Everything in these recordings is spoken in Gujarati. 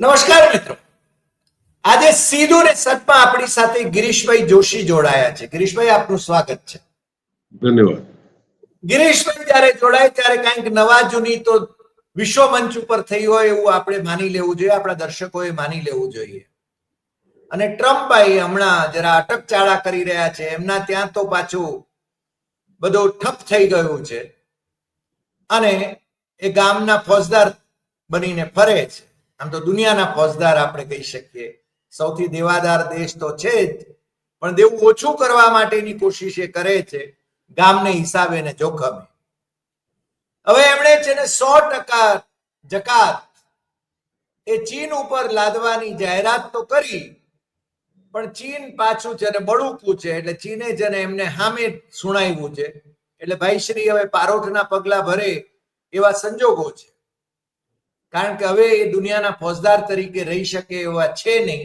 નમસ્કાર મિત્રો. આજે સીધું ને સતમાં આપણી સાથે ગિરીશભાઈ જોશી જોડાયા છે. ગિરીશભાઈ આપનું સ્વાગત છે. ધન્યવાદ. ગિરીશભાઈ જયારે જોડાય ત્યારે કંઈક નવા જૂની તો વિશ્વ મંચ ઉપર થઈ હોય એવું આપણે માની લેવું જોઈએ આપણા દર્શકોએ માની લેવું જોઈએ. અને ટ્રમ્પભાઈ હમણાં જરા અટકચાળા કરી રહ્યા છે. એમના ત્યાં તો પાછું બધું ઠપ થઈ ગયું છે. અને એ ગામના ફોજદાર બનીને ફરે છે. આમ તો દુનિયાના ફોજદાર આપણે કહી શકીએ. સૌથી દેવાદાર દેશ તો છે જ, પણ દેવું ઓછું કરવા માટેની કોશિશ એ કરે છે, ગામને હિસાબે ને જોખમે. હવે એમણે છે ને સો ટકા જકાત એ ચીન ઉપર લાદવાની જાહેરાત તો કરી, પણ ચીન પાછું છે ને બળુકું છે, એટલે ચીને છે એમને સામે સુણાવ્યું છે. એટલે ભાઈ શ્રી હવે પારોઠના પગલા ભરે એવા સંજોગો છે. કારણ કે હવે એ દુનિયાના ફોજદાર તરીકે રહી શકે એવા છે નહીં.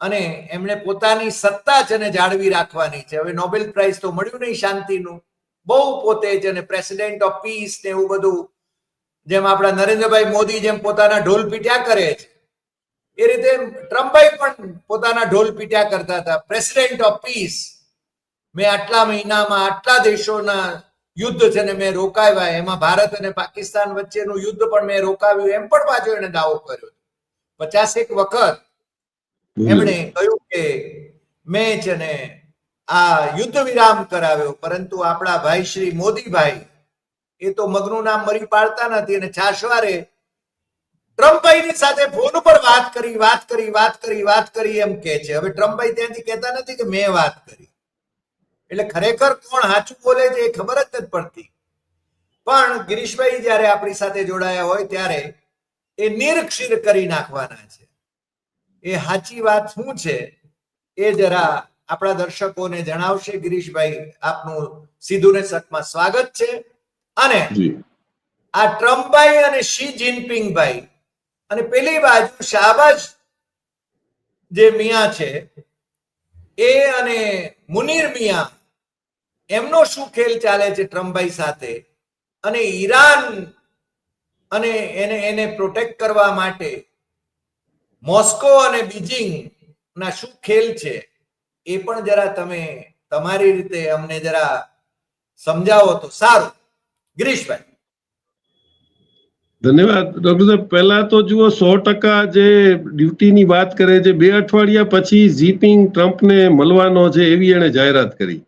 અને એમણે પોતાની સત્તા છે ને જાળવી રાખવાની છે. હવે નોબેલ પ્રાઇઝ તો મળ્યું નહીં શાંતિનું. બહુ પોતે છે ને પ્રેસિડેન્ટ ઓફ પીસ ને એવું બધું, જેમ આપણા નરેન્દ્રભાઈ મોદી જેમ પોતાના ઢોલ પીટ્યા કરે છે. એ રીતે ટ્રમ્પભાઈ પણ પોતાના ઢોલ પીટ્યા કરતા હતા. પ્રેસિડેન્ટ ઓફ પીસ, મેં આટલા મહિનામાં આટલા દેશોના યુદ્ધ છે ને મેં રોકાવ્યા એમાં ભારત અને પાકિસ્તાન વચ્ચેનું યુદ્ધ પણ મેં રોકાવ્યું એમ પણ પાછો એને દાવો કર્યો. પચાસેક વખત એમણે કહ્યું કે મેં છે ને આ યુદ્ધ વિરામ કરાવ્યો પરંતુ આપણા ભાઈ શ્રી મોદીભાઈ એ તો મગનું નામ મરી પાડતા નથી અને છાશવારે ટ્રમ્પભાઈની સાથે ફોન ઉપર વાત કરી વાત કરી વાત કરી વાત કરી એમ કે છે. હવે ટ્રમ્પભાઈ ત્યાંથી કહેતા નથી કે મેં વાત કરી. એટલે ખરેખર કોણ સાચું બોલે છે એ ખબર જ નથી પડતી. પણ ગિરીશભાઈ જ્યારે આપણી સાથે જોડાયા હોય ત્યારે એ નિરક્ષીર કરી નાખવાના છે. એ સાચી વાત શું છે એ જરા આપણા દર્શકોને જણાવશે. ગિરીશભાઈ આપનું સીધું ને સટમાં સ્વાગત છે. અને આ ટ્રમ્પભાઈ અને શી જિનપિંગભાઈ અને પેલી બાજુ શાહબાજ જે મિયા છે એ અને મુનીર મિયા એમનો શું ખેલ ચાલે છે ટ્રમ્પભાઈ સાથે? અને ઈરાન અને એને એને પ્રોટેક્ટ કરવા માટે મોસ્કો અને બીજિંગ ના શું ખેલ છે એ પણ જરા તમે તમારી રીતે અમને જરા સમજાવો તો સારું. ગિરીશભાઈ. ધન્યવાદ. ડોક્ટર સાહેબ, પહેલા તો જુઓ, સો ટકા જે ડ્યુટીની વાત કરે છે, બે અઠવાડિયા પછી ઝીપિંગ ટ્રમ્પને મળવાનો છે એવી એણે જાહેરાત કરી.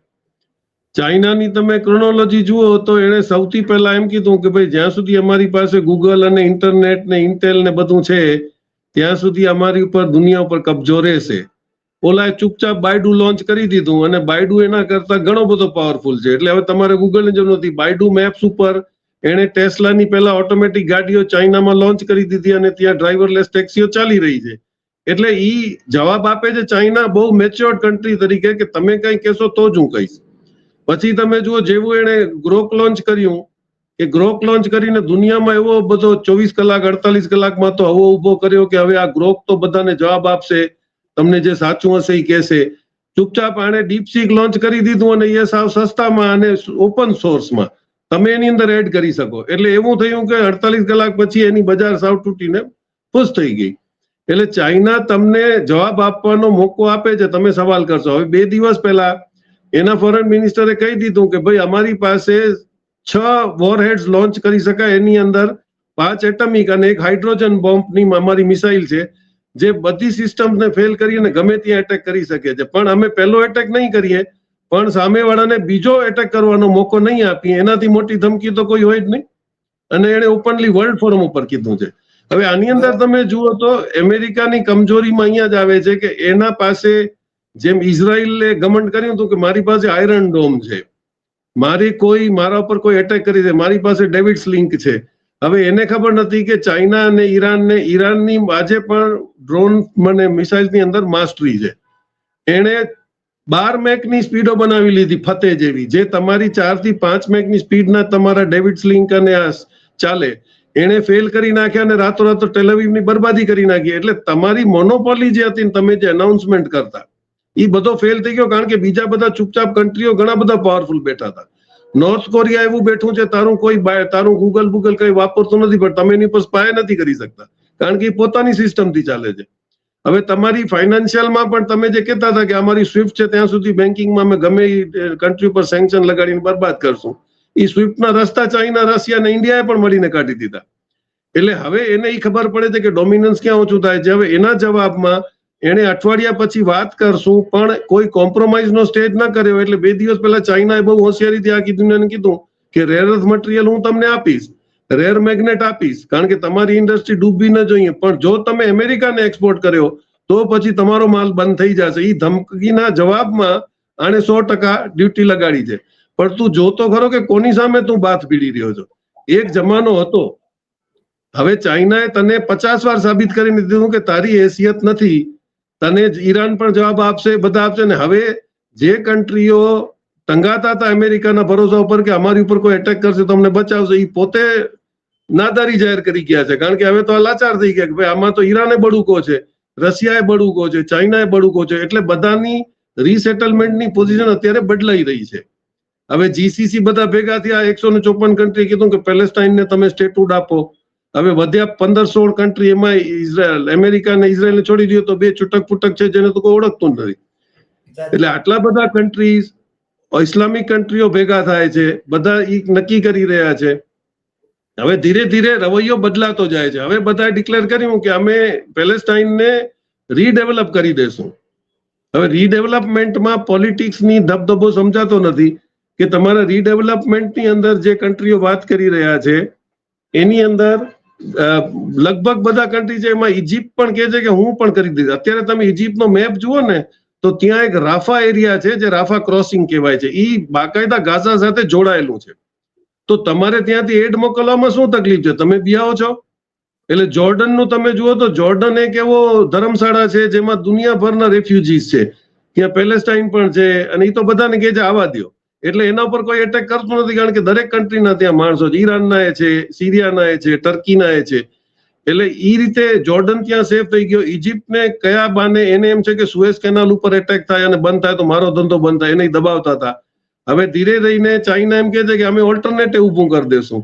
ચાઇનાની તમે ક્રોનોલોજી જુઓ તો એણે સૌથી પહેલા એમ કીધું કે ભાઈ જ્યાં સુધી અમારી પાસે ગૂગલ અને ઇન્ટરનેટ ને ઇન્ટેલ ને બધું છે, ત્યાં સુધી અમારી ઉપર દુનિયા ઉપર કબજો રહેશે. ઓલાએ ચૂપચાપ બાયડુ લોન્ચ કરી દીધું અને બાયડુ એના કરતા ઘણો બધો પાવરફુલ છે. એટલે હવે તમારે ગૂગલની જરૂર નથી. બાયડુ મેપ્સ ઉપર એણે ટેસ્લાની પહેલા ઓટોમેટિક ગાડીઓ ચાઇનામાં લોન્ચ કરી દીધી અને ત્યાં ડ્રાઈવરલેસ ટેક્સીઓ ચાલી રહી છે. એટલે એ જવાબ આપે છે ચાઇના બહુ મેચ્યોર્ડ કન્ટ્રી તરીકે કે તમે કઈ કહેશો તો જ હું કહીશ. પછી તમે જુઓ, જેવું એને ગ્રોક લોન્ચ કર્યું, કે ગ્રોક લોન્ચ કરીને દુનિયામાં એવો બધો ચોવીસ કલાક, અડતાલીસ કલાકમાં તો હવો ઊભો કર્યો કે હવે આ ગ્રોક તો બધાને જવાબ આપશે, તમને જે સાચું હશે એ કહેશે. ચૂપચાપ આને ડીપસીક લોન્ચ કરી દીધું અને એ સાવ સસ્તામાં અને ઓપન સોર્સમાં તમે એની અંદર એડ કરી શકો. એટલે એવું થયું કે અડતાલીસ કલાક પછી એની બજાર સાવ તૂટીને ખુશ થઈ ગઈ. એટલે ચાઇના તમને જવાબ આપવાનો મોકો આપે છે, તમે સવાલ કરશો. હવે બે દિવસ પહેલા એના ફોરેન મિનિસ્ટરે કહી દીધું કે ભાઈ અમારી પાસે છ વોરહેડ્સ લોન્ચ કરી શકાય. એની અંદર પાંચ એટમિક અને એક હાઇડ્રોજન બોમ્બની અમારી મિસાઇલ છે, જે બધી સિસ્ટમને ફેલ કરીને ગમે ત્યાં એટેક કરી શકે છે. પણ અમે પહેલો એટેક નહીં કરીએ, પણ સામેવાળાને બીજો એટેક કરવાનો મોકો નહીં આપીએ. એનાથી મોટી ધમકી તો કોઈ હોય જ નહીં. અને એણે ઓપનલી વર્લ્ડ ફોરમ ઉપર કીધું છે. હવે આની અંદર તમે જુઓ તો અમેરિકાની કમજોરીમાં અહીંયા જ આવે છે કે એના પાસે જેમ ઇઝરાયલે ગમન કર્યું હતું કે મારી પાસે આયરન ડોમ છે, મારી કોઈ, મારા ઉપર કોઈ એટેક કરી દે મારી પાસે ડેવિડ્સ લિંક છે. હવે એને ખબર નથી કે ચાઇના અને ઈરાન ને, ઈરાનની આજે પણ ડ્રોન મને મિસાઇલની અંદર માસ્ટરી છે. એણે બાર મેકની સ્પીડો બનાવી લીધી ફતે જેવી, જે તમારી ચારથી પાંચ મેકની સ્પીડના તમારા ડેવિડ્સ લિંક અને આ ચાલે. એણે ફેલ કરી નાખ્યા અને રાતોરાત ટેલિવિઝનની બરબાદી કરી નાખી. એટલે તમારી મોનોપોલી જે હતી તમે જે અનાઉન્સમેન્ટ કરતા એ બધો ફેલ થઈ ગયો કારણ કે બીજા બધા ચૂપચાપ કન્ટ્રીઓ ઘણા બધા પાવરફુલ બેઠા હતા. નોર્થ કોરિયા એવું બેઠું છે, તારું કોઈ તારું ગૂગલ ગૂગલ કઈ વાપરતું નથી, પણ તમે એની પર સ્પાય નથી કરી શકતા. કારણ કે એ પોતાની સિસ્ટમથી ચાલે છે. હવે તમારી ફાઇનાન્શિયલમાં પણ તમે જે કહેતા હતા કે અમારી સ્વિફ્ટ છે, ત્યાં સુધી બેન્કિંગમાં અમે ગમે કન્ટ્રી પર સેન્કશન લગાડીને બરબાદ કરશું. એ સ્વિફ્ટના રસ્તા ચાઇના, રશિયા અને ઇન્ડિયાએ પણ મળીને કાઢી દીધા. એટલે હવે એને ઈ ખબર પડે છે કે ડોમિનન્સ ક્યાં ઓછું થાય છે. હવે એના જવાબમાં એને અઠવાડિયા પછી વાત કરશું, પણ કોઈ કોમ્પ્રોમાઇઝ નો સ્ટેજ ન કર્યો એટલે બે દિવસ પહેલા ચાઇનાએ બહુ હોશિયારીથી આ કીધું ને કીધું કે રેર અર્થ મટીરિયલ હું તમને આપીશ રેર મેગ્નેટ આપીશ, કારણ કે તમારી ઇન્ડસ્ટ્રી ડૂબવી ન જોઈએ. પણ જો તમે અમેરિકાને એક્સપોર્ટ કર્યો, તો પછી તમારો માલ બંધ થઈ જશે. એ ધમકીના જવાબમાં આને સો ટકા ડ્યુટી લગાડી છે. પણ તું જોતો ખરો કે કોની સામે તું બાથ પીડી રહ્યો છો? એક જમાનો હતો. હવે ચાઇનાએ તને પચાસ વાર સાબિત કરીને દીધું કે તારી હેસિયત નથી. તને જ ઈરાન પણ જવાબ આપશે, બધા આપશે. ને હવે જે કન્ટ્રીઓ ટંગાતા હતા અમેરિકાના ભરોસા ઉપર કે અમારી ઉપર કોઈ એટેક કરશે તો અમને બચાવશે એ પોતે નાદારી જાહેર કરી ગયા છે. કારણ કે હવે તો આ લાચાર થઈ ગયા કે ભાઈ આમાં તો ઈરાને બડુકો છે, રશિયાએ બડુકો છે, ચાઇનાએ બડુકો છે, એટલે બધાની રીસેટલમેન્ટની પોઝિશન અત્યારે બદલાઈ રહી છે. હવે જીસીસી બધા ભેગા થયા, એકસો ને ચોપન કન્ટ્રી કીધું કે પેલેસ્ટાઇનને તમે સ્ટેટુડ આપો. હવે વધ્યા પંદર સોળ કન્ટ્રી એમાં ઇઝરાયલ અમેરિકા અને ઇઝરાયલ છોડી દો તો બે છૂટક ફૂટક છે જેને તો કોઈ ઓળખતું નથી. એટલે આટલા બધા કન્ટ્રીઝ ઇસ્લામિક કન્ટ્રીઓ ભેગા થાય છે બધા ઈ નક્કી કરી રહ્યા છે. હવે ધીરે ધીરે રવૈયો બદલાતો જાય છે. હવે બધા ડિક્લેર કર્યું કે અમે પેલેસ્ટાઇનને રીડેવલપ કરી દેશું. હવે રીડેવલપમેન્ટમાં પોલિટિક્સની ધબધબો સમજાતો નથી કે તમારા રીડેવલપમેન્ટની અંદર જે કન્ટ્રીઓ વાત કરી રહ્યા છે એની અંદર લગભગ બધા કન્ટ્રી છે એમાં ઇજિપ્ત પણ કહે છે કે હું પણ કરી દીધું અત્યારે તમે ઇજિપ્તનો મેપ જુઓ ને, તો ત્યાં એક રાફા એરિયા છે જે રાફા ક્રોસિંગ કહેવાય છે. એ બાકાયદા ગાઝા સાથે જોડાયેલું છે. તો તમારે ત્યાંથી એડ મોકલવામાં શું તકલીફ છે? તમે બિયાઓ છો? એટલે જોર્ડનનું તમે જુઓ તો જોર્ડન એક એવો ધર્મશાળા છે જેમાં દુનિયાભરના રેફ્યુજીસ છે. ત્યાં પેલેસ્ટાઇન પણ છે અને એ તો બધાને કહે છે આવા દ્યો. એટલે એના ઉપર કોઈ એટેક કરતું નથી, કારણ કે દરેક કન્ટ્રીના ત્યાં માણસો ઈરાનના એ છે સિરિયાના એ છે ટર્કીના એ છે. એટલે એ રીતે જોર્ડન ત્યાં સેફ થઈ ગયો. ઇજિપ્તને કયા બાને એને એમ છે કે સુએઝ કેનાલ ઉપર એટેક થાય અને બંધ થાય, તો મારો ધંધો બંધ થાય, એને દબાવતા હતા. હવે ધીરે રહીને ચાઇના એમ કે છે કે અમે ઓલ્ટરનેટિવ ઊભું કરી દેશું.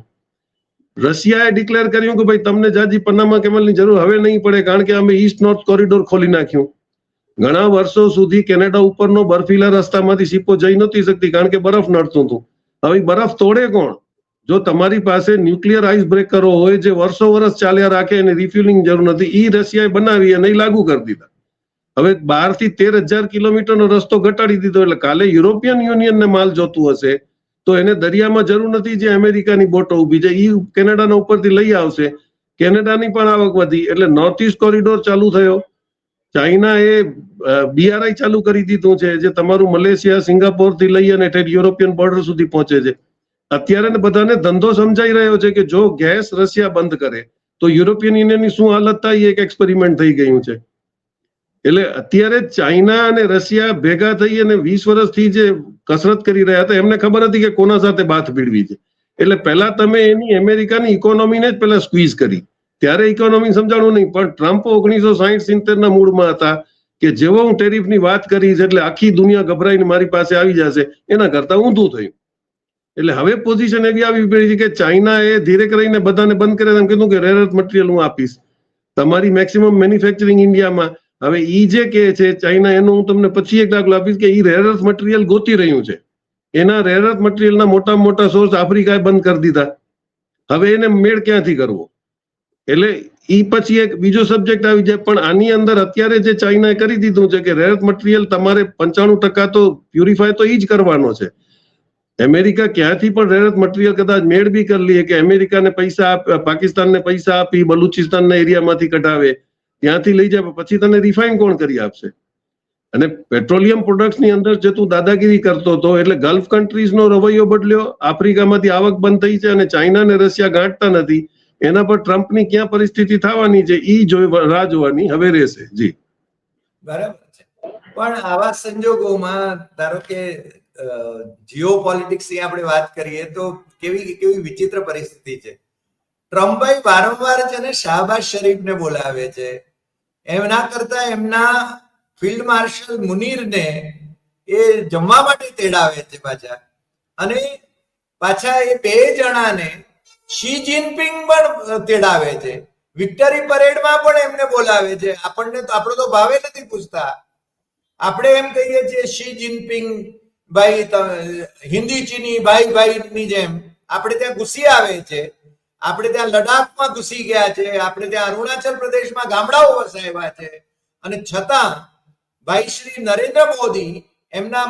રશિયાએ ડિક્લેર કર્યું કે ભાઈ, તમને જાજી પનામા કેમલની જરૂર હવે નહીં પડે, કારણ કે અમે ઈસ્ટ નોર્થ કોરિડોર ખોલી નાખ્યું. ઘણા વર્ષો સુધી કેનેડા ઉપરનો બર્ફીલા રસ્તામાંથી શીપો જઈ નહોતી શકતી, કારણ કે બરફ નડતું હતું. હવે બરફ તોડે કોણ? જો તમારી પાસે ન્યુક્લિયર આઈસ બ્રેકરો હોય જે વર્ષો વર્ષ ચાલ્યા રાખે અને રિફ્યુલિંગ જરૂર નથી, ઈ રશિયાએ બનાવી અને લાગુ કરી દીધા. હવે બારથી તેર હજાર કિલોમીટરનો રસ્તો ઘટાડી દીધો, એટલે કાલે યુરોપિયન યુનિયનને માલ જોતું હશે, તો એને દરિયામાં જરૂર નથી જે અમેરિકાની બોટો ઊભી છે એ કેનેડાના ઉપરથી લઈ આવશે. કેનેડાની પણ આવક વધી, એટલે નોર્થ ઇસ્ટ કોરિડોર ચાલુ થયો. ચાઇનાએ બીઆરઆઈ ચાલુ કરી દીધું છે, જે તમારું મલેશિયા સિંગાપોરથી લઈ અને યુરોપિયન બોર્ડર સુધી પહોંચે છે. અત્યારે બધાને ધંધો સમજાઈ રહ્યો છે કે જો ગેસ રશિયા બંધ કરે, તો યુરોપિયન યુનિયનની શું હાલત થાય? એક એક્સપેરિમેન્ટ થઈ ગયું છે. એટલે અત્યારે ચાઇના અને રશિયા ભેગા થઈ અને વીસ વર્ષથી જે કસરત કરી રહ્યા હતા, એમને ખબર હતી કે કોના સાથે બાથ ભીડવી છે. એટલે પહેલા તમે એની અમેરિકાની ઇકોનોમીને જ પહેલા સ્ક્વીઝ કરી. ત્યારે ઇકોનોમી સમજાણું નહીં, પણ ટ્રમ્પ ઓગણીસો સાહીઠ સિત્તેર ના મૂળમાં હતા કે જેવો હું ટેરિફની વાત કરીશ એટલે આખી દુનિયા ગભરાઈને મારી પાસે આવી જશે, એના કરતા ઊંધું થયું. એટલે હવે પોઝિશન એવી આવી પડી છે કે ચાઇનાએ ધીરે કરીને બધાને બંધ કરે એમ કીધું કે રેર મટીરિયલ હું આપીશ. તમારી મેક્સિમમ મેન્યુફેક્ચરિંગ ઇન્ડિયામાં હવે ઈ જે કે છે ચાઇના એનું હું તમને પછી એક દાખલો આપીશ કે ઈ રેર અર્થ મટીરિયલ ગોતી રહ્યું છે. એના રેર અર્થ મટીરિયલના મોટા મોટા સોર્સ આફ્રિકાએ બંધ કરી દીધા. હવે એને મેળ ક્યાંથી કરવો? એટલે ઈ પછી એક બીજો સબ્જેક્ટ આવી જાય. પણ આની અંદર અત્યારે જે ચાઇનાએ કરી દીધું છે કે રેર મટીરિયલ તમારે પંચાણું ટકા તો પ્યુરિફાય તો ઈ જ કરવાનો છે. અમેરિકા ક્યાંથી પણ રેરત મટીરિયલ કદાચ મેળ બી કરી લઈએ કે અમેરિકાને પૈસા આપ, પાકિસ્તાનને પૈસા આપી, બલુચિસ્તાનના એરિયામાંથી કઢાવે, ત્યાંથી લઈ જાય, પછી તને રિફાઇન કોણ કરી આપશે? અને પેટ્રોલિયમ પ્રોડક્ટ્સની અંદર જે તું દાદાગીરી કરતો હતો, એટલે ગલ્ફ કન્ટ્રીઝનો રવૈયો બદલ્યો આફ્રિકામાંથી આવક બંધ થઈ છે અને ચાઇના ને રશિયા ગાંઠતા નથી. એના પર ટ્રમ્પની ક્યાં પરિસ્થિતિ થવાની છે એ જોઈ રાહ જોવાની હવે રહેશે, જી. બરાબર છે. પણ આવા સંજોગોમાં, ધારો કે જીઓ પોલિટિક્સની આપણે વાત કરીએ તો કેવી કેવી વિચિત્ર પરિસ્થિતિ છે. ટ્રમ્પભાઈ વારંવાર છે ને શાહબાઝ શરીફને બોલાવે છે. એમના કરતા એમના ફિલ્ડ માર્શલ મુનીરને એ જમવા માટે તેડાવે છે પાછા. અને પાછા એ બે જણાને શી જિનપિંગ પણ તેડાવે છે. વિક્ટરી પરેડમાં પણ એમને બોલાવે છે. આપણને તો, આપણો તો ભાવે નથી પૂછતા. આપણે એમ કહીએ છીએ શી જિનપિંગ ભાઈ હિન્દી ચીની, ભાઈ, ભાઈની જેમ, આપણે ત્યાં ઘૂસી આવે છે. આપણે ત્યાં લડાખમાં ઘૂસી ગયા છે. આપણે ત્યાં અરુણાચલ પ્રદેશમાં ગામડાઓ વસાવ્યા છે. અને છતાં, ભાઈ, શ્રી નરેન્દ્ર મોદી એમના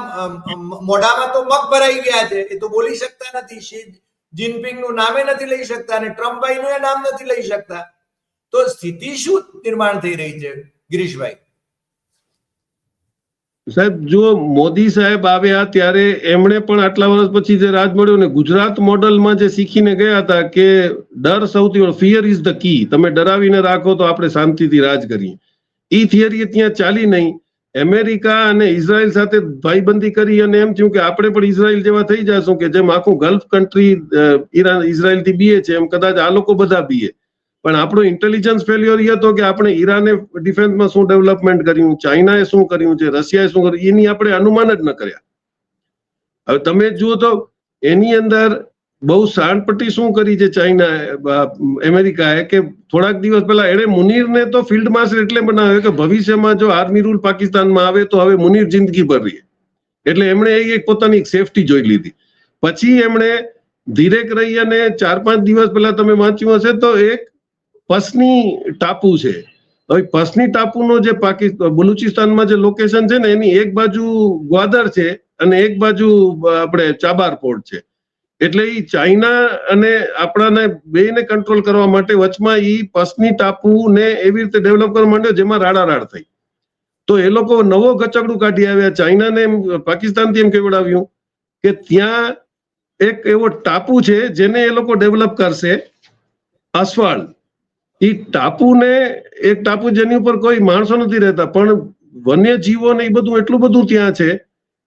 મોઢામાં તો મગ ભરાઈ ગયા છે. એ તો બોલી શકતા નથી. શી જિનપિંગનું નામે નથી લઈ શકતા અને ટ્રમ્પભાઈ નું એ નામ નથી લઈ શકતા. તો સ્થિતિ શું નિર્માણ થઈ રહી છે, ગિરીશભાઈ? સાહેબ જો મોદી સાહેબ આવ્યા ત્યારે એમણે પણ આટલા વર્ષ પછી જે રાજ મળ્યો ને ગુજરાત મોડલમાં જે શીખીને ગયા હતા કે ડર સૌથી ફિયર ઇઝ ધ કી તમે ડરાવીને રાખો તો આપણે શાંતિથી રાજ કરીએ. એ થિયરી ત્યાં ચાલી નહીં. અમેરિકા અને ઇઝરાયલ સાથે ભાઈબંધી કરી અને એમ થયું કે આપણે પણ ઇઝરાયલ જેવા થઈ જશું કે જેમ આખું ગલ્ફ કન્ટ્રી ઈરાન ઇઝરાયલથી બીએ છે, એમ કદાચ આ લોકો બધા બીએ. પણ આપણો ઇન્ટેલિજન્સ ફેલ્યોર એ હતો કે આપણે ઈરાને ડિફેન્સમાં શું ડેવલપમેન્ટ કર્યું, ચાઇનાએ શું કર્યું છે, રશિયાએ શું કર્યું, એની આપણે અનુમાન જ ન કર્યા. હવે તમે જુઓ તો એની અંદર બહુ સાણપટ્ટી શું કરી છે ચાઇના અમેરિકાએ કે થોડાક દિવસ પહેલા એણે મુનીરને તો ફિલ્ડ માર્શલ એટલે બનાવ્યો કે ભવિષ્યમાં જો આર્મી રૂલ પાકિસ્તાનમાં આવે તો હવે મુનીર જિંદગી ભર રહે. એટલે એમણે એક પોતાની સેફટી જોઈ લીધી. પછી એમણે ધીરેક રહી અને ચાર પાંચ દિવસ પહેલા તમે વાંચ્યું હશે તો એક પસની ટાપુ છે. હવે પસની ટાપુનો જે પાકિસ્તાન બલુચિસ્તાનમાં જે લોકેશન છે ને એની એક બાજુ ગ્વાદર છે અને એક બાજુ આપણે ચાબાર પોર્ટ છે. એટલે એ ચાઇના અને આપણાને બેને કંટ્રોલ કરવા માટે વચમાં એ પસની ટાપુને એવી રીતે ડેવલપ કરવા માંડ્યો જેમાં રાડારાડ થઈ. તો એ લોકો નવો ગચકડું કાઢી આવ્યા. ચાઇનાને પાકિસ્તાનથી એમ કેવડાવ્યું કે ત્યાં એક એવો ટાપુ છે જેને એ લોકો ડેવલપ કરશે, અસવાળ. એ ટાપુને, એક ટાપુ જેની ઉપર કોઈ માણસો નથી રહેતા, પણ વન્ય જીવો ને એ બધું એટલું બધું ત્યાં છે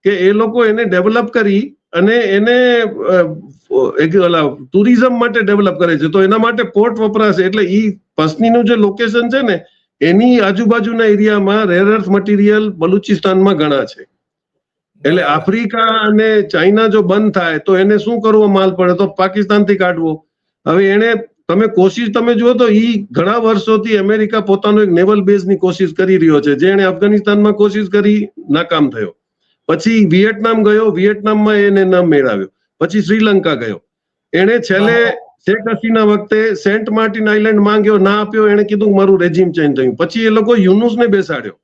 કે એ લોકો એને ડેવલપ કરી અને એને એક ઓલા ટુરિઝમ માટે ડેવલપ કરે છે. તો એના માટે પોર્ટ વપરાશે. એટલે ઈ પસનીનું જે લોકેશન છે ને એની આજુબાજુના એરિયામાં રેર અર્થ મટીરિયલ બલુચિસ્તાનમાં ઘણા છે. એટલે આફ્રિકા અને ચાઇના જો બંધ થાય તો એને શું કરવો માલ પડે? તો પાકિસ્તાનથી કાઢવો. હવે એને તમે કોશિશ તમે જુઓ તો ઈ ઘણા વર્ષોથી અમેરિકા પોતાનો એક નેવલ બેઝની કોશિશ કરી રહ્યો છે. જે એને અફઘાનિસ્તાનમાં કોશિશ કરી નાકામ થયો. પછી વિયેટનામ ગયો વિયેટનામમાં એને નામ મેળવ્યો. પછી શ્રીલંકા ગયો. એને છેલ્લે શેખ હસીના વખતે સેન્ટ માર્ટિન આઇલેન્ડ માંગ્યો ના આપ્યો એને કીધું મારું રેજીમ ચેન્જ થયું. પછી એ લોકો યુનુસને બેસાડ્યો.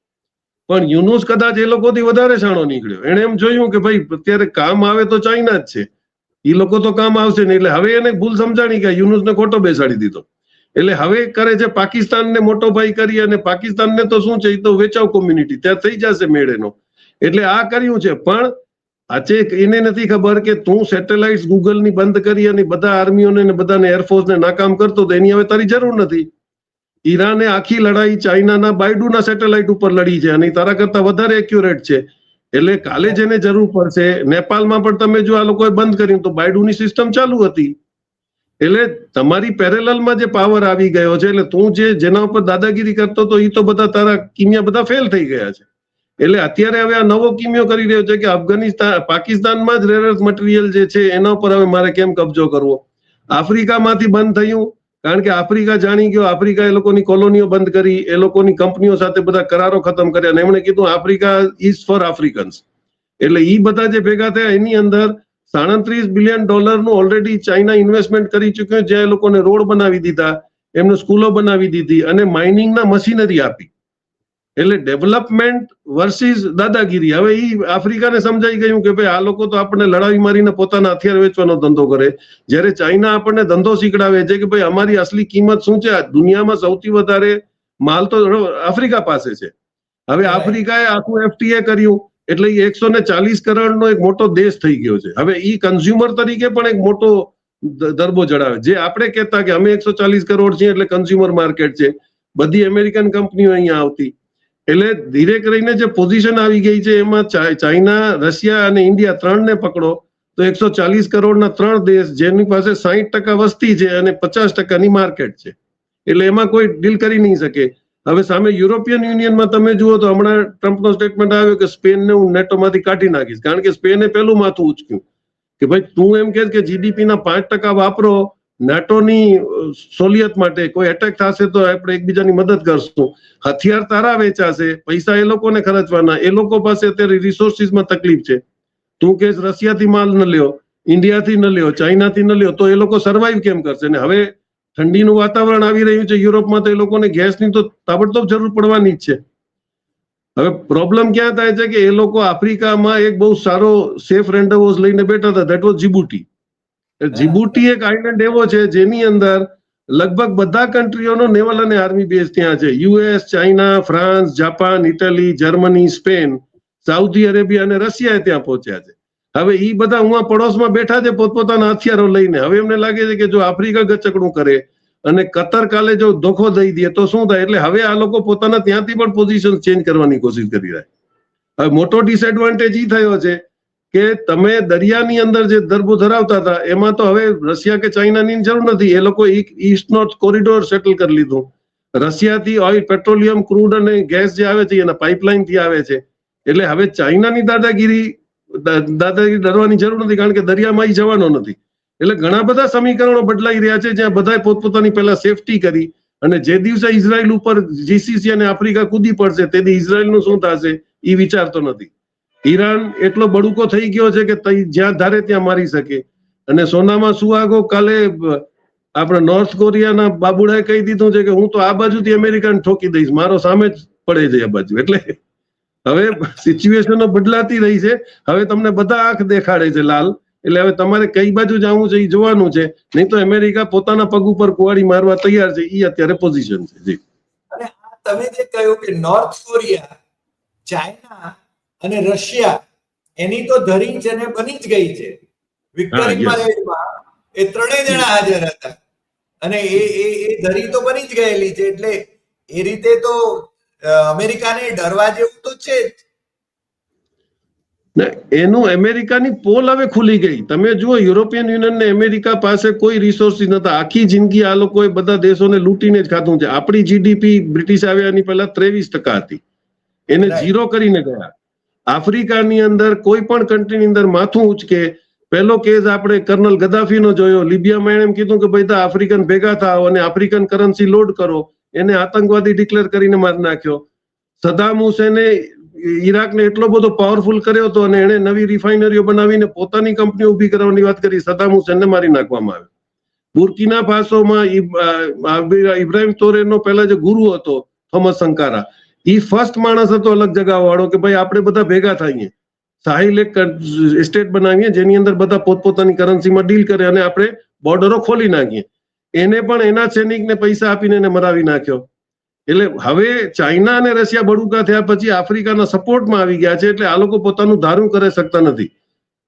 પણ યુનુસ કદાચ એ લોકોથી વધારે શાણો નીકળ્યો. એને એમ જોયું કે ભાઈ અત્યારે કામ આવે તો ચાઇના જ છે. એ લોકો તો કામ આવશે નહીં. એટલે હવે એને ભૂલ સમજાણી કે યુનુસને ખોટો બેસાડી દીધો. એટલે હવે કરે છે પાકિસ્તાનને મોટો ભાઈ કરી અને પાકિસ્તાનને તો શું છે? એ તો વેચાવ કોમ્યુનિટી ત્યાં થઈ જશે મેળેનો. એટલે આ કર્યું છે. પણ આજે એને નથી ખબર કે તું સેટેલાઇટ ગૂગલની બંધ કરી અને બધા આર્મીઓને ને બધાને એરફોર્સને નાકામ કરતો તો એની હવે તારી જરૂર નથી. ઈરાને આખી લડાઈ ચાઇનાના બાયડુના સેટેલાઇટ ઉપર લડી છે અને તારા કરતા વધારે એક્યુરેટ છે. એટલે કાલે જેને જરૂર પડશે. નેપાળમાં પણ તમે જો આ લોકોએ બંધ કર્યું તો બાયડુની સિસ્ટમ ચાલુ હતી. એટલે તમારી પેરેલલમાં જે પાવર આવી ગયો છે, એટલે તું જે જેના ઉપર દાદાગીરી કરતો તો એ તો બધા તારા કિમિયા બધા ફેલ થઈ ગયા છે. એટલે અત્યારે હવે આ નવો કિમિયો કરી રહ્યો છે કે અફઘાનિસ્તાન, પાકિસ્તાનમાં જ રેર અર્થ મટીરિયલ જે છે, એના ઉપર હવે મારે કેમ કબજો કરવો? આફ્રિકામાંથી બંધ થયું, કારણ કે આફ્રિકા જાણી ગયો, આફ્રિકા એ લોકોની કોલોનીઓ બંધ કરી, એ લોકોની કંપનીઓ સાથે બધા કરારો ખતમ કર્યા અને એમણે કીધું, આફ્રિકા ઇઝ ફોર આફ્રિકન્સ એટલે ઈ બધા જે ભેગા થયા, એની અંદર સાડત્રીસ બિલિયન ડોલરનું ઓલરેડી ચાઇના ઇન્વેસ્ટમેન્ટ કરી ચૂક્યું જ્યાં એ લોકોને રોડ બનાવી દીધા, એમને સ્કૂલો બનાવી દીધી અને માઇનિંગના મશીનરી આપી. એટલે ડેવલપમેન્ટ વર્સિસ દાદાગીરી. હવે એ આફ્રિકાને સમજાઈ ગયું કે ભાઈ આ લોકો તો આપણને લડાવી મારીને પોતાના હથિયાર વેચવાનો ધંધો કરે. જ્યારે ચાઇના આપણને ધંધો શીખડાવે છે કે ભાઈ અમારી અસલી કિંમત શું છે? દુનિયામાં સૌથી વધારે માલ તો આફ્રિકા પાસે છે. હવે આફ્રિકાએ આખું એફટીએ કર્યું એટલે એ એકસો ને ચાલીસ કરોડનો એક મોટો દેશ થઈ ગયો છે. હવે ઈ કન્ઝ્યુમર તરીકે પણ એક મોટો દરબો જડાવે જે આપણે કહેતા કે અમે એકસો ચાલીસ કરોડ છીએ એટલે કન્ઝ્યુમર માર્કેટ છે. બધી અમેરિકન કંપનીઓ અહીંયા આવતી. એટલે ધીરે કરીને જે પોઝિશન આવી ગઈ છે એમાં ચાઇ- ચાઇના, રશિયા અને ઇન્ડિયા ત્રણને પકડો, તો એકસો ચાલીસ કરોડના ત્રણ દેશ જેની પાસે સાહીઠ ટકા વસ્તી છે અને પચાસ ટકાની માર્કેટ છે. એટલે એમાં કોઈ ડીલ કરી નહીં શકે. હવે સામે યુરોપિયન યુનિયનમાં તમે જુઓ તો હમણાં ટ્રમ્પનો સ્ટેટમેન્ટ આવ્યો કે સ્પેનને હું નેટોમાંથી કાઢી નાખીશ. કારણ કે સ્પેને પહેલું માથું ઉચક્યું. કે ભાઈ તું એમ કે કે જીડીપી ના પાંચ ટકા વાપરો નાટોની સોલિયત માટે કોઈ એટેક થશે તો આપણે એકબીજાની મદદ કરશું. હથિયાર તારા વેચાશે, પૈસા એ લોકોને ખર્ચવાના, એ લોકો પાસે અત્યારે રિસોર્સિસમાં તકલીફ છે. તું કે રશિયાથી માલ ન લ્યો, ઇન્ડિયાથી ન લ્યો, ચાઇનાથી ન લ્યો, તો એ લોકો સર્વાઈવ કેમ કરશે? ને હવે ઠંડીનું વાતાવરણ આવી રહ્યું છે યુરોપમાં, તો એ લોકોને ગેસની તો તાબડતોબ જરૂર પડવાની જ છે. હવે પ્રોબ્લેમ ક્યાં થાય છે કે એ લોકો આફ્રિકામાં એક બહુ સારો સેફ રેન્ડવોઝ લઈને બેઠા હતા દેટ વોઝ જીબુટી જીબુટી એક આઇલેન્ડ એવો છે જેની અંદર લગભગ બધા કન્ટ્રીઓનો નેવલ અને આર્મી બેઝ ત્યાં છે. US China France Japan Italy Germany Spain Saudi Arabia અને રશિયા ત્યાં પહોંચ્યા છે. હવે ઈ બધા હું પડોશમાં બેઠા છે પોતપોતાના હથિયારો લઈને. હવે એમને લાગે છે કે જો આફ્રિકા ગચકડું કરે અને કતર કાલે જો ધોખો દઈ દે તો શું થાય? એટલે હવે આ લોકો પોતાના ત્યાંથી પણ પોઝિશન ચેન્જ કરવાની કોશિશ કરી રહ્યા હવે મોટો ડિસએડવાન્ટેજ એ થયો છે કે તમે દરિયાની અંદર જે દરબો ધરાવતા હતા, એમાં તો હવે રશિયા કે ચાઇનાની જરૂર નથી. એ લોકો ઈસ્ટ નોર્થ કોરિડોર સેટલ કરી લીધું. રશિયાથી ઓઇલ પેટ્રોલિયમ ક્રૂડ અને ગેસ જે આવે છે, એના પાઇપલાઇનથી આવે છે. એટલે હવે ચાઇનાની દાદાગીરી દાદાગીરી ડરવાની જરૂર નથી, કારણ કે દરિયામાં જવાનો નથી. એટલે ઘણા બધા સમીકરણો બદલાઈ રહ્યા છે, જ્યાં બધાએ પોતપોતાની પહેલા સેફટી કરી અને જે દિવસે ઇઝરાયલ ઉપર જીસીસી અને આફ્રિકા કૂદી પડશે તેથી ઇઝરાયલનું શું થશે એ વિચારતો નથી. ઈરાન એટલો બડુકો થઈ ગયો છે કે જ્યાં ધારે ત્યાં મારી શકે. અને સોનામાં સુહાગો કાલે આપણે નોર્થ કોરિયાના બાબુડાએ કહી દીધું છે કે હું તો આ બાજુથી અમેરિકાને ઠોકી દઈશ. મારો સામે જ પડે છે આ બાજુ. એટલે હવે સિચ્યુએશનો બદલાતી રહી છે. હવે તમને બધા આંખ દેખાડે છે લાલ. એટલે હવે તમારે કઈ બાજુ જવું છે એ જોવાનું છે. નહીં તો અમેરિકા પોતાના પગ ઉપર કુવાડી મારવા તૈયાર છે. એ અત્યારે પોઝિશન છે. જી. તમે જે કહ્યું કે નોર્થ કોરિયા ચાઇના અને રશિયા એની તો ધરી છે ને બની જ ગઈ છે. વિક્ટરી. એ ત્રણેય જણા હાજર હતા. અને એ એ એ ધરી તો બની જ ગયેલી છે એટલે એ રીતે તો અમેરિકાને ડરવા જેવું તો છે જ. એનું અમેરિકાની પોલ હવે ખુલી ગઈ. તમે જુઓ યુરોપિયન યુનિયન ને અમેરિકા પાસે કોઈ રિસોર્સિસ નતા આખી જિંદગી આ લોકોએ બધા દેશોને લૂંટીને જ ખાધું છે. આપણી જીડીપી બ્રિટિશ આવ્યાની પહેલા ત્રેવીસ ટકા હતી. એને. ઝીરો કરીને ગયા. આફ્રિકાની અંદર કોઈ પણ કન્ટ્રીની અંદર માથું ઉચકે, પહેલો કેસ આપણે કર્નલ ગદાફીનો જોયો. લિબિયામાં એમ કીધું કે ભાઈ તા આફ્રિકન ભેગા થાઓ અને આફ્રિકન કરન્સી લોડ કરો. એને આતંકવાદી ડિક્લેર કરીને મારી નાખ્યો. સદામ હુસેને ઈરાકને એટલો બધો પાવરફુલ કર્યો હતો અને એણે નવી રિફાઇનરીઓ બનાવીને પોતાની કંપનીઓ ઊભી કરવાની વાત કરી. સદામ હુસેનને મારી નાખવામાં આવ્યો. બુર્કિના ફાસોમાં ઇબ્રાહિમ તોરેનો પહેલા જે ગુરુ હતો, થોમસ સંકારા. ઈ ફર્સ્ટ માણસ હતો અલગ જગા વાળો કે ભાઈ આપણે બધા ભેગા થઈએ. સાહિલ એક સ્ટેટ બનાવીએ, જેની અંદર બધા પોતપોતાની કરન્સીમાં ડીલ કરે અને આપણે બોર્ડરો ખોલી નાખીએ. એને પણ એના સૈનિકને પૈસા આપીને એને મરાવી નાખ્યો. એટલે હવે ચાઇના અને રશિયા બળુકા થયા પછી આફ્રિકાના સપોર્ટમાં આવી ગયા છે, એટલે આ લોકો પોતાનું ધારું કરી શકતા નથી.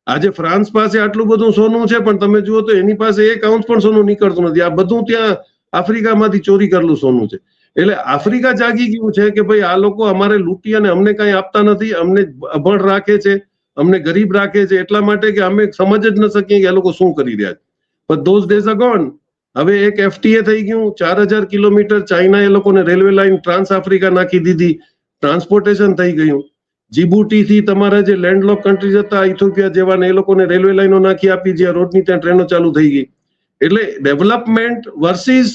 આજે ફ્રાન્સ પાસે આટલું બધું સોનું છે, પણ તમે જુઓ તો એની પાસે એક આઉન્સ પણ સોનું નીકળતું નથી. આ બધું ત્યાં આફ્રિકામાંથી ચોરી કરેલું સોનું છે. એટલે આફ્રિકા જાગી ગયું છે કે ભાઈ આ લોકો અમારે લૂંટી અને અમને કઈ આપતા નથી, અમને અભણ રાખે છે, અમને ગરીબ રાખે છે, એટલા માટે કે અમે સમજ જ ન શકીએ કે આ લોકો શું કરી રહ્યા છે. પણ ધોઝ ડેઝ અ ગોન હવે એક એફટીએ થઈ ગયું, ચાર હજાર કિલોમીટર ચાઇના એ લોકોને રેલવે લાઇન ટ્રાન્સ આફ્રિકા નાખી દીધી, ટ્રાન્સપોર્ટેશન થઈ ગયું. જીબુટી થી તમારા જે લેન્ડલોક કન્ટ્રી હતા ઇથોપિયા જેવા ને એ લોકોને રેલવે લાઈનો નાખી આપી, જ્યાં રોડની ત્યાં ટ્રેનો ચાલુ થઈ ગઈ. એટલે ડેવલપમેન્ટ વર્સિસ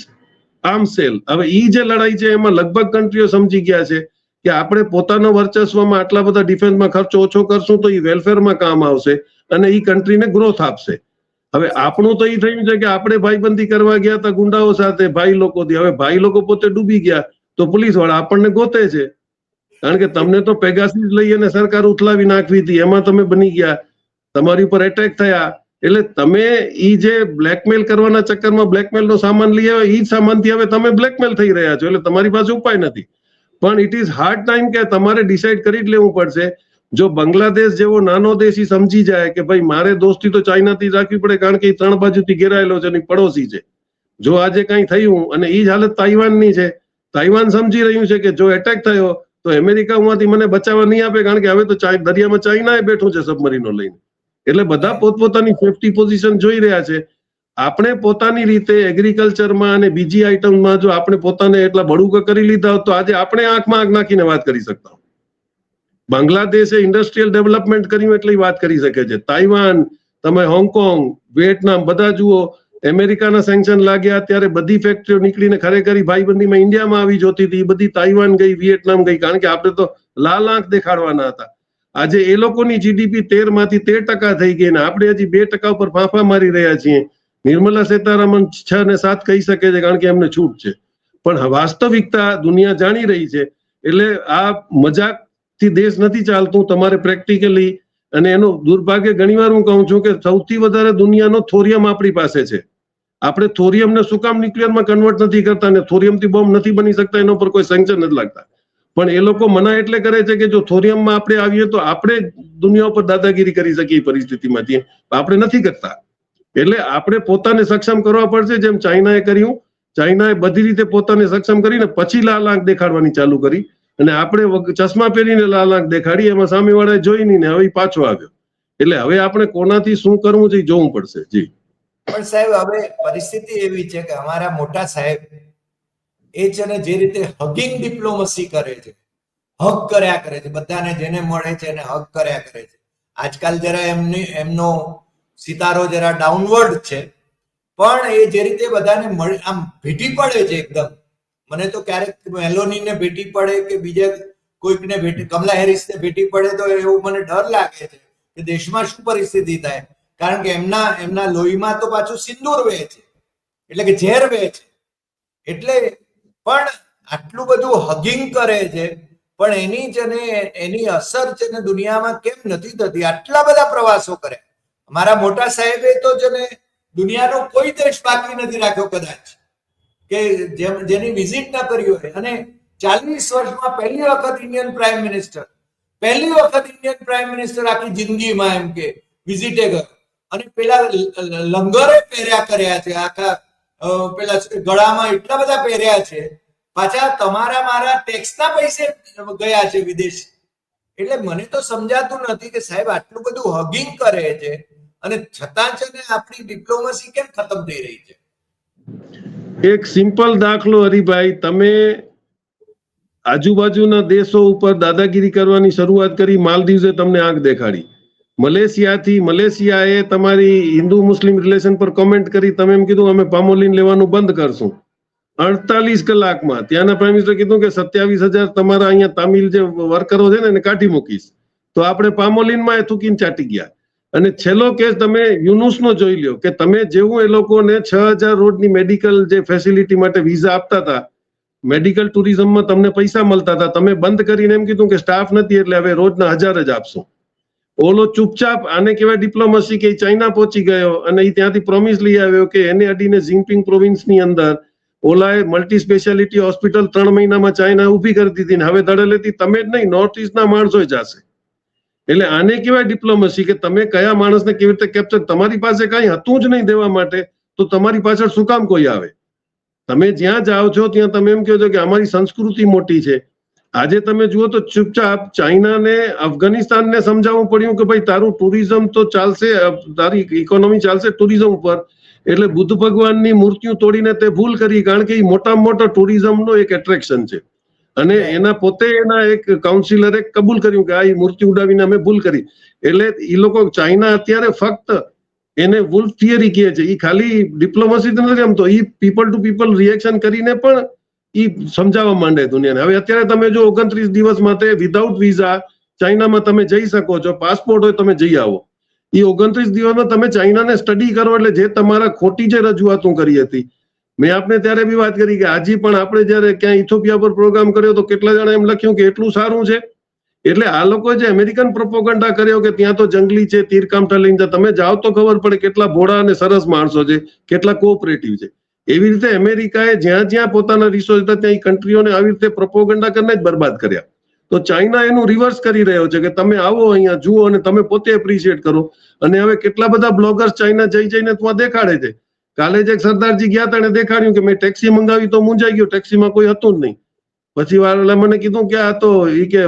આર્મ સેલ. હવે એ જે લડાઈ છે, એમાં લગભગ કન્ટ્રીઓ સમજી ગયા છે કે આપણે પોતાનો વર્ચસ્વમાં આટલા બધા ડિફેન્સમાં ખર્ચો ઓછો કરશું તો એ વેલફેરમાં કામ આવશે અને એ કન્ટ્રીને ગ્રોથ આપશે. હવે આપણું તો એ થયું છે કે આપણે ભાઈબંધી કરવા ગયા હતા ગુંડાઓ સાથે, ભાઈ લોકોથી હવે ભાઈ લોકો પોતે ડૂબી ગયા તો પોલીસવાળા આપણને ગોતે છે. કારણ કે તમને તો પેગાસીસ લઈ અને સરકાર ઉથલાવી નાખવી હતી. એમાં તમે બની ગયા. તમારી ઉપર એટેક થયા. એટલે તમે ઈ જે બ્લેકમેલ કરવાના ચક્કરમાં બ્લેકમેલ નો સામાન લઈ આવે ઈ સામાનથી હવે તમે બ્લેકમેલ થઈ રહ્યા છો, એટલે તમારી પાસે ઉપાય નથી. પણ ઇટ ઇઝ હાર્ડ ટાઈમ કે તમારે ડિસાઈડ કરી જ લેવું પડશે. જો બાંગ્લાદેશ જેવો નાનો દેશ ઈ સમજી જાય કે ભાઈ મારે દોસ્તી તો ચાઇનાથી રાખવી પડે કારણ કે એ ત્રણ બાજુથી ઘેરાયેલો છે અને પડોશી છે. જો આજે કઈ થયું અને ઈ જ હાલત તાઇવાનની છે, તાઇવાન સમજી રહ્યું છે કે જો એટેક થયો, તો અમેરિકા મને બચાવવા નહીં આપે કારણ કે હવે તો દરિયામાં ચાઇના બેઠું છે સબમરીનો લઈને. એટલે બધા પોતપોતાની સેફટી પોઝિશન જોઈ રહ્યા છે. આપણે પોતાની રીતે એગ્રીકલ્ચરમાં અને બીજી આઈટમમાં જો આપણે પોતાને એટલા બળુકા કરી લીધા હોત તો આજે આપણે આંખમાં આંખ નાખીને વાત કરી શકતા. બાંગ્લાદેશે ઇન્ડસ્ટ્રીયલ ડેવલપમેન્ટ કર્યું એટલે વાત કરી શકે છે. તાઇવાન તમે હોંગકોંગ વિયેટનામ બધા જુઓ અમેરિકાના સેન્કશન લાગ્યા ત્યારે બધી ફેક્ટરીઓ નીકળીને ખરેખર ભાઈબંધીમાં ઇન્ડિયામાં આવી જોતી હતી. બધી તાઇવાન ગઈ વિયેટનામ ગઈ. કારણ કે આપણે તો લાલ આંખ દેખાડવાના હતા. આજે એ લોકોની જીડીપી તેરમાંથી તેર ટકા થઈ ગઈ ને આપણે હજી બે ટકા ઉપર ફાંફા મારી રહ્યા છીએ. નિર્મલા સીતારામન છ ને સાત કહી શકે છે કારણ કે એમને છૂટ છે. પણ વાસ્તવિકતા દુનિયા જાણી રહી છે. એટલે આ મજાકથી દેશ નથી ચાલતું, તમારે પ્રેક્ટિકલી અને એનો દુર્ભાગ્ય ઘણીવાર હું કહું છું કે સૌથી વધારે દુનિયાનો થોરિયમ આપણી પાસે છે. આપણે થોરિયમને શું કામ ન્યુક્લિયરમાં કન્વર્ટ નથી કરતા અને થોરિયમથી બોમ્બ નથી બની શકતા, એના ઉપર કોઈ સેન્કશન નથી લાગતા. પણ એ લોકો મના એટલે કરે છે કે જો થોરિયમમાં આપણે આવીએ તો આપણે દુનિયા ઉપર દાદાગીરી કરી શકીએ પરિસ્થિતિમાંથી. આપણે નથી કરતા. એટલે આપણે પોતાને સક્ષમ કરવા પડશે જેમ ચાઇનાએ કર્યું. ચાઇનાએ બધી રીતે પોતાને સક્ષમ કરીને પછી લાલ આંખ દેખાડવાની ચાલુ કરી. અને આપણે ચશ્મા પહેરીને લાલ આંખ દેખાડી, એમાં સામેવાળાએ જોઈ નહીં ને હવે પાછો આવ્યો. એટલે હવે આપણે કોનાથી શું કરવું છે જોવું પડશે. જી. પણ સાહેબ, હવે પરિસ્થિતિ એવી છે કે અમારા મોટા સાહેબ એ છે ને જે રીતે હગિંગ ડિપ્લોમસી કરે છે હગ કર્યા કરે છે, બધાને જેને મળે છે એને હગ કર્યા કરે છે. આજકાલ જરા એમની, એમનો સિતારો જરા ડાઉનવર્ડ છે, પણ એ જે રીતે બધાને મળે, આમ ભેટી પડે છે એકદમ. મને તો ક્યારેક મેલોનીને ભેટી પડે કે બીજા કોઈકને ભેટી, કમલા હેરિસને ભેટી પડે તો એવું મને ડર લાગે છે કે દેશમાં શું પરિસ્થિતિ થાય. કારણ કે એમના એમના લોહીમાં તો પાછું સિંદૂર વહે છે. એટલે કે ઝેર વહે છે. એટલે પણ આટલું બધું હગિંગ કરે છે, પણ એની છે ને એની અસર છે ને દુનિયામાં કેમ નથી થતી? આટલા બધા પ્રવાસો કરે. મારા મોટા સાહેબે તો છે ને દુનિયાનો કોઈ દેશ બાકી નથી રાખ્યો કદાચ. કે જેની વિઝિટ ના કરી હોય. અને ચાલીસ વર્ષમાં પહેલી વખત ઇન્ડિયન પ્રાઇમ મિનિસ્ટર પહેલી વખત ઇન્ડિયન પ્રાઇમ મિનિસ્ટર આખી જિંદગીમાં એમ કે વિઝિટે ગયો. અને પેલા લંગરે પહેર્યા કર્યા છે, આખા પેલા ગળામાં એટલા બધા પહેર્યા છે. પાછા તમારા મારા ટેક્સના પૈસે ગયા છે વિદેશ. એટલે મને તો સમજાતું નથી કે સાહેબ, આટલું બધું હગિંગ કરે છે અને છતાં છે ને આપણી ડિપ્લોમસી કેમ ખતમ થઈ રહી છે? એક સિમ્પલ દાખલો હરિભાઈ, તમે આજુબાજુના દેશો ઉપર દાદાગીરી કરવાની શરૂઆત કરી, માલદીવ્સે તમને આંખ દેખાડી. મલેશિયાથી મલેશિયાએ તમારી હિન્દુ મુસ્લિમ રિલેશન પર કોમેન્ટ કરી, તમે એમ કીધું, અમે પામોલિન લેવાનું બંધ કરશું. અડતાલીસ કલાકમાં ત્યાંના પ્રાઇમ મિનિસ્ટર કીધું કે સત્યાવીસ હજાર તમારા અહીંયા તામિલ જે વર્કરો છે ને એને કાઢી મૂકીશ. તો આપણે પામોલિનમાં એ થૂકીને ચાટી ગયા. અને છેલ્લો કેસ તમે યુનુસનો જોઈ લ્યો કે તમે જેવું એ લોકોને છ હજાર રોડની મેડિકલ જે ફેસિલિટી માટે વિઝા આપતા હતા મેડિકલ ટુરિઝમમાં તમને પૈસા મળતા હતા, તમે બંધ કરીને એમ કીધું કે સ્ટાફ નથી એટલે હવે રોજના હજાર જ આપશું. ઓલો ચૂપચાપ આને કહેવાય ડિપ્લોમસી કે ચાઇના પહોંચી ગયો અને એ ત્યાંથી પ્રોમિસ લઈ આવ્યો કે એને અડીને જિંગપિંગ પ્રોવિન્સની અંદર ઓલાએ મલ્ટી સ્પેશિયાલિટી હોસ્પિટલ ત્રણ મહિનામાં ચાઇના ઊભી કરી દીધી ને હવે દડેલેથી તમે જ નહીં નોર્થ ઇસ્ટના માણસો જશે. એટલે આને કહેવાય ડિપ્લોમસી કે તમે કયા માણસને કેવી રીતે કેપ્ચર તમારી પાસે કઈ હતું જ નહીં દેવા માટે, તો તમારી પાછળ શું કામ કોઈ આવે? તમે જ્યાં જાઓ છો ત્યાં તમે એમ કહો છો કે અમારી સંસ્કૃતિ મોટી છે આજે તમે જુઓ તો ચૂપચાપ ચાઇનાને અફઘાનિસ્તાનને સમજાવવું પડ્યું કે ભાઈ તારું ટુરિઝમ તો ચાલશે તારી ઇકોનોમી ચાલશે ટુરિઝમ ઉપર. એટલે બુદ્ધ ભગવાનની મૂર્તિઓ તોડીને તે ભૂલ કરી કારણ કે એ મોટામાં મોટા ટુરિઝમનો એક એટ્રેક્શન છે. અને એના પોતે એના એક કાઉન્સિલરે કબૂલ કર્યું કે આ મૂર્તિ ઉડાવીને અમે ભૂલ કરી. એટલે એ લોકો ચાઇના અત્યારે ફક્ત એને વુલ્ફ થિયરી કહે છે. એ ખાલી ડિપ્લોમસી નથી રમતો એ પીપલ ટુ પીપલ રિએક્શન કરીને પણ એ સમજાવવા માંડે દુનિયાને. હવે અત્યારે તમે જો ઓગણત્રીસ દિવસ માટે વિધાઉટ વિઝા ચાઇનામાં તમે જઈ શકો છો, પાસપોર્ટ હોય તમે જઈ આવો. એ ઓગણત્રીસ દિવસમાં તમે ચાઇનાને સ્ટડી કરો એટલે જે તમારા ખોટી જે રજૂઆતો કરી હતી. મેં આપને ત્યારે બી વાત કરી કે આજે પણ આપણે જયારે ક્યાં ઇથોપિયા પર પ્રોગ્રામ કર્યો તો કેટલા જણા એમ લખ્યું કે એટલું સારું છે. એટલે આ લોકો જે અમેરિકન પ્રોપોગન્ડા કર્યો કે ત્યાં તો જંગલી છે, તીરકામ લઈને તમે જાઓ તો ખબર પડે કેટલા ભોળા અને સરસ માણસો છે, કેટલા કોઓપરેટિવ છે. એવી રીતે અમેરિકાએ જ્યાં જ્યાં પોતાના રિસોર્સ હતા, ત્યાં કન્ટ્રીઓને આવી રીતે પ્રોપોગન્ડા કરીને જ બરબાદ કર્યા. તો ચાઇના એનું રિવર્સ કરી રહ્યો છે કે તમે આવો અહીંયા, જુઓ અને તમે પોતે એપ્રિશિએટ કરો. અને હવે કેટલા બધા બ્લોગર્સ ચાઇના જઈ જઈને ત્યાં દેખાડે છે. કાલે જ એક સરદારજી ગયા એને દેખાડ્યું કે મેં ટેક્સી મંગાવી તો મુંજાઈ ગયો ટેક્સીમાં કોઈ હતું જ નહીં. પછી વાળા મને કીધું કે આ તો એ કે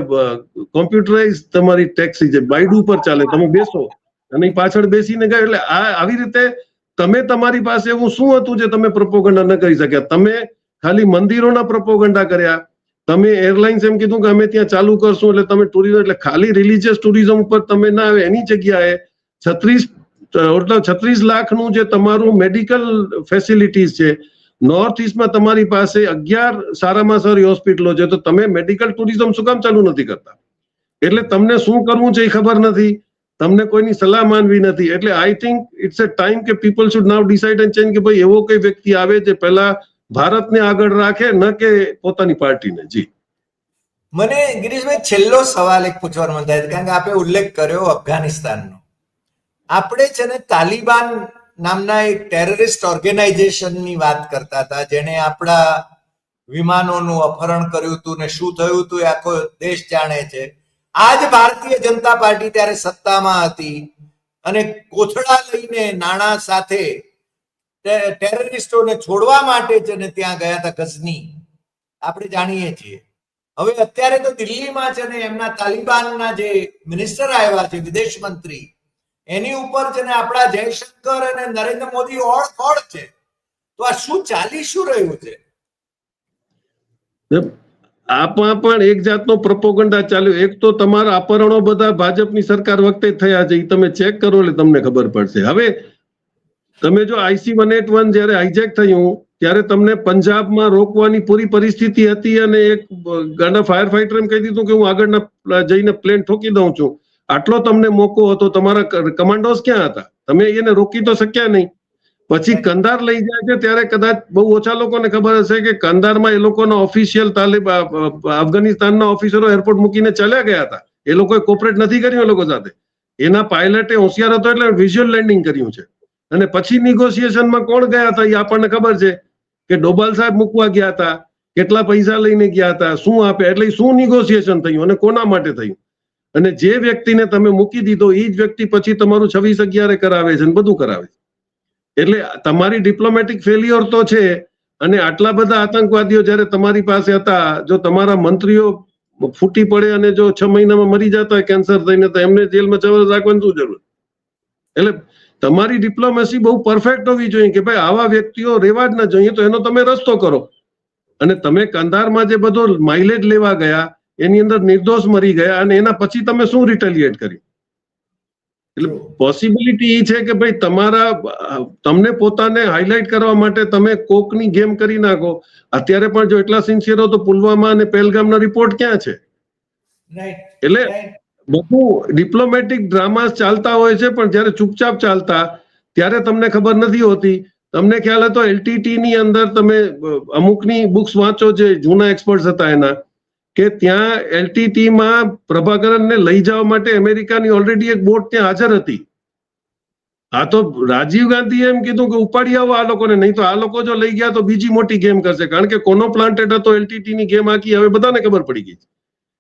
કોમ્પ્યુટરાઇઝ તમારી ટેક્સી છે બાઇડ ઉપર ચાલે, તમે બેસો. અને પાછળ બેસીને ગયા. એટલે આ આવી રીતે તમે તમારી પાસે એવું શું હતું જે તમે પ્રોપોગન્ડા ન કરી શક્યા? તમે ખાલી મંદિરોના પ્રોપોગન્ડા કર્યા. તમે એરલાઇન્સ એમ કીધું કે અમે ત્યાં ચાલુ કરશું એટલે તમે ટુરિઝમ એટલે ખાલી રિલિજિયસ ટુરિઝમ ઉપર તમે ના આવે, એની જગ્યાએ છત્રીસ એટલે છત્રીસ લાખનું જે તમારું મેડિકલ ફેસિલિટીઝ છે નોર્થ ઇસ્ટમાં તમારી પાસે અગિયાર સારામાં સારી હોસ્પિટલો છે, તો તમે મેડિકલ ટુરિઝમ શું કામ ચાલુ નથી કરતા? એટલે તમને શું કરવું છે એ ખબર નથી. તમને કોઈની સલાહ માનવી નથી. એટલે I think it's a time કે people should now decide and change કે ભાઈ એવો કોઈ વ્યક્તિ આવે જે પહેલા ભારતને આગળ રાખે, ન કે પોતાની પાર્ટીને. જી. મને ગિરીશભાઈ છેલ્લો સવાલ એક પૂછવાનો થાય કારણ કે આપણે ઉલ્લેખ કર્યો અફઘાનિસ્તાનનો. આપણે છે ને તાલિબાન નામના એક ટેરરિસ્ટ ઓર્ગેનાઇઝેશનની વાત કરતા હતા, જેણે આપણા વિમાનોનું અપહરણ કર્યું હતું ને શું થયું હતું એ આખો દેશ જાણે છે. આજ ભારતીય જનતા પાર્ટી ત્યારે સત્તામાં હતી અને કોથળા લઈને નાણાં સાથે ટેરરિસ્ટોને છોડવા માટે જ ને ત્યાં ગયા હતા ગઝની. આપણે જાણીએ છીએ. હવે અત્યારે તો દિલ્હીમાં છે ને એમના તાલિબાનના જે મિનિસ્ટર આવ્યા છે, વિદેશ મંત્રી, એની ઉપર છે ને આપણા જયશંકર અને નરેન્દ્ર મોદી ઓળ કોળ છે. તો આ શું ચાલી શું રહ્યું છે? આમાં પણ એક જાતનો પ્રપોગંડા ચાલ્યો. એક તો તમારા અપહરણો બધા ભાજપની સરકાર વખતે થયા છે એ તમે ચેક કરો એટલે તમને ખબર પડશે. હવે, તમે જો આઈસી વન એટ વન જયારે હાઈજેક થયું, ત્યારે તમને પંજાબમાં રોકવાની પૂરી પરિસ્થિતિ હતી અને એક ગાંડા ફાયર ફાઈટર એમ કહી દીધું કે હું આગળના જઈને પ્લેન ઠોકી દઉં છું. આટલો તમને મોકો હતો. તમારા કમાન્ડોસ ક્યાં હતા? તમે એને રોકી તો શક્યા નહીં. પછી કંદાર લઈ જાય છે ત્યારે કદાચ બહુ ઓછા લોકોને ખબર હશે કે કંદારમાં એ લોકોના ઓફિશિયલ તાલિબ અફઘાનિસ્તાનના ઓફિસરો એરપોર્ટ મૂકીને ચાલ્યા ગયા હતા. એ લોકોએ કોપરેટ નથી કર્યું એ લોકો સાથે. એના પાયલટે હોશિયાર હતો એટલે વિઝ્યુઅલ લેન્ડિંગ કર્યું છે. અને પછી નિગોશિએશનમાં કોણ ગયા હતા એ આપણને ખબર છે કે ડોબાલ સાહેબ મૂકવા ગયા હતા, કેટલા પૈસા લઈને ગયા હતા, શું આપે, એટલે શું નિગોશિએશન થયું અને કોના માટે થયું? અને જે વ્યક્તિને તમે મૂકી દીધો એ જ વ્યક્તિ પછી તમારું છવ્વીસ અગિયારે કરાવે છે અને બધું કરાવે છે. એટલે તમારી ડિપ્લોમેટિક ફેલિયર તો છે, અને આટલા બધા આતંકવાદીઓ જ્યારે તમારી પાસે હતા, જો તમારા મંત્રીઓ ફૂટી પડે અને જો છ મહિનામાં મરી જતા હોય કેન્સર થઈને, તો એમને જેલમાં જવા રાખવાની શું જરૂર? એટલે તમારી ડિપ્લોમેસી બહુ પરફેક્ટ હોવી જોઈએ કે ભાઈ આવા વ્યક્તિઓ રહેવા જ ન જોઈએ તો એનો તમે રસ્તો કરો. અને તમે કંધારમાં જે બધો માઇલેજ લેવા ગયા, એની અંદર નિર્દોષ મરી ગયા, અને એના પછી તમે શું રિટેલિએટ કર્યું? એટલે પોસિબિલિટી એ છે કે ભાઈ તમારા તમને પોતાને હાઇલાઇટ કરવા માટે તમે કોકની ગેમ કરી નાખો. અત્યારે પણ જો એટલા સિન્સિયર હો તો પુલવામા અને પહેલગામનો રિપોર્ટ ક્યાં છે? એટલે બધું ડિપ્લોમેટિક ડ્રામા ચાલતા હોય છે પણ જ્યારે ચૂપચાપ ચાલતા ત્યારે તમને ખબર નથી હોતી. તમને ખ્યાલ હતો એલટીટી ની અંદર તમે અમુકની બુક્સ વાંચો જે જૂના એક્સપર્ટ હતા એના. કે ત્યાં એલટીટીમાં પ્રભાકરનને લઈ જવા માટે અમેરિકાની ઓલરેડી એક બોટ ત્યાં હાજર હતી. આ તો રાજીવ ગાંધીએ એમ કીધું કે ઉપાડી આવો આ લોકોને, નહીં તો આ લોકો જો લઈ ગયા તો બીજી મોટી ગેમ કરશે. કારણ કે કોનો પ્લાન્ટેડ હતો એલટીટી ની ગેમ આખી, હવે બધાને ખબર પડી ગઈ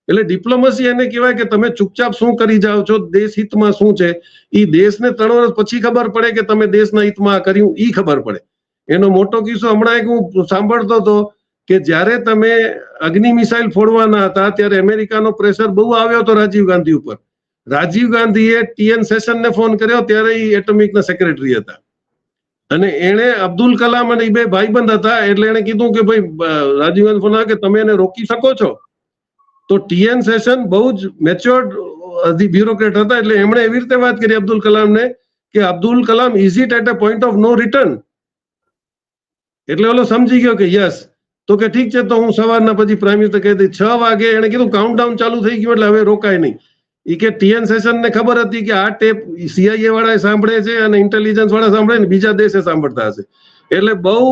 એટલે ડિપ્લોમસી એને કહેવાય કે તમે ચૂપચાપ શું કરી જાઓ છો, દેશ હિતમાં શું છે? ઈ દેશને ત્રણ વર્ષ પછી ખબર પડે કે તમે દેશના હિતમાં કર્યું એ ખબર પડે. એનો મોટો કિસ્સો હમણાં એક હું સાંભળતો હતો કે જ્યારે તમે અગ્નિ મિસાઇલ ફોડવાના હતા, ત્યારે અમેરિકાનો પ્રેશર બહુ આવ્યો હતો રાજીવ ગાંધી ઉપર. રાજીવ ગાંધીએ ટીએન સેશનને ફોન કર્યો, ત્યારે એ એટમિકના સેક્રેટરી હતા. અને એણે અબ્દુલ કલામ અને એ બે ભાઈબંધ હતા, એટલે એણે કીધું કે ભાઈ રાજીવ ગાંધી ફોન કે તમે એને રોકી શકો છો? તો ટીએન સેશન બહુ જ મેચ્યોર્ડ બ્યુરોક્રેટ હતા, એટલે એમણે એવી રીતે વાત કરી અબ્દુલ કલામને કે Abdul Kalam is it at a point of no return એટલે ઓલો સમજી ગયો કે યસ તો કે ઠીક છે, તો હું સવારના પછી પ્રાઇમ મિનિસ્ટર કહી દઈ છ વાગે એને કીધું કાઉન્ટડાઉન ચાલુ થઈ ગયું એટલે હવે રોકાય નહીં. એ કે ટીએન સેશન ને ખબર હતી કે આ ટેપ સીઆઈએ વાળા સાંભળે છે અને ઇન્ટેલિજન્સ વાળા સાંભળે ને બીજા દેશે સાંભળતા હશે. એટલે બહુ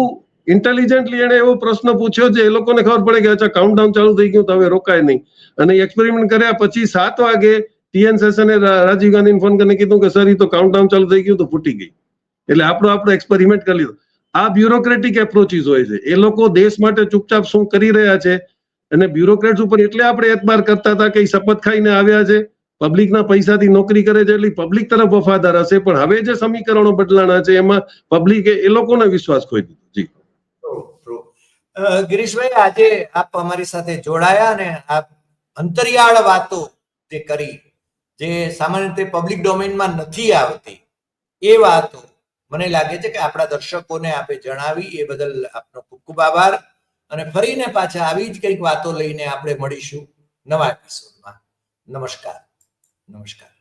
ઇન્ટેલિજન્ટલી એને એવો પ્રશ્ન પૂછ્યો જે એ લોકોને ખબર પડે કે અચ્છા કાઉન્ટડાઉન ચાલુ થઈ ગયું તો હવે રોકાય નહીં. અને એક્સપેરિમેન્ટ કર્યા પછી સાત વાગે ટીએન સેશને રાજીવ ગાંધીને ફોન કરીને કીધું કે સર એ તો કાઉન્ટડાઉન ચાલુ થઈ ગયું તો ફૂટી ગઈ. એટલે આપણો આપણો એક્સપેરિમેન્ટ કરી લીધો. આ બ્યુરોક્રેટિક એપ્રોચીસ હોય છે. એ લોકો દેશ માટે ચૂપચાપ શું કરી રહ્યા છે? અને બ્યુરોક્રેટ્સ ઉપર એટલે આપણે એતબાર કરતા હતા કે શપથ ખાઈને આવ્યા છે. પબ્લિકના પૈસાથી નોકરી કરે છે એટલે પબ્લિક તરફ વફાદાર હશે. પણ હવે જે સમીકરણો બદલાણા છે, એમાં પબ્લિકે એ લોકોને વિશ્વાસ ખોઈ દીધો. જી. ગિરીશભાઈ, આજે આપ અમારી સાથે જોડાયા અને આપ અંતરિયાળ વાતો જે કરી, જે સામાન્ય રીતે પબ્લિક ડોમેનમાં નથી આવતી, એ વાતો મને લાગે છે કે આપણા દર્શકોને આપે જણાવી એ બદલ આપનો ખૂબ ખૂબ આભાર. અને ફરીને પાછા આવી જ કંઈક વાતો લઈને આપણે મળીશું નવા એપિસોડમાં નમસ્કાર. નમસ્કાર.